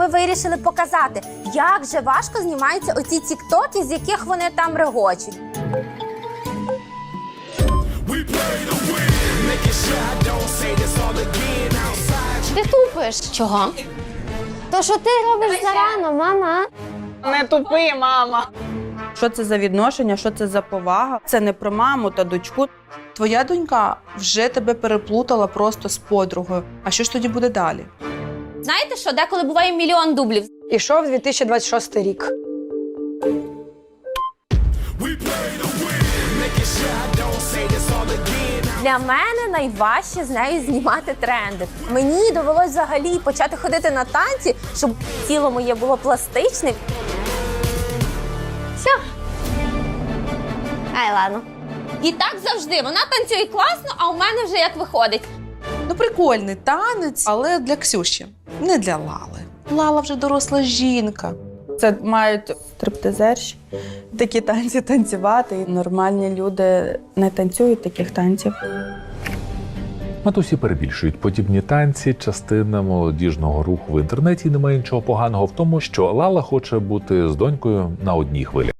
ми вирішили показати, як же важко знімаються оці тіктоки, з яких вони там регочуть. Ти тупиш. Чого? То що ти робиш зарано, мама? Не тупи, мама. Що це за відношення, що це за повага? Це не про маму та дочку. Твоя донька вже тебе переплутала просто з подругою. А що ж тоді буде далі? Знаєте що, деколи буває мільйон дублів. Ішов 2026 рік. Для мене найважче з нею знімати тренди. Мені довелось взагалі почати ходити на танці, щоб тіло моє було пластичне. Все. Ай, ладно. І так завжди. Вона танцює класно, а у мене вже як виходить. Ну, прикольний танець, але для Ксюші, не для Лали. Лала вже доросла жінка. Це мають стриптизерші такі танці танцювати. І нормальні люди не танцюють таких танців. Матусі перебільшують подібні танці. Частина молодіжного руху в інтернеті І немає нічого поганого в тому, що Лала хоче бути з донькою на одній хвилі.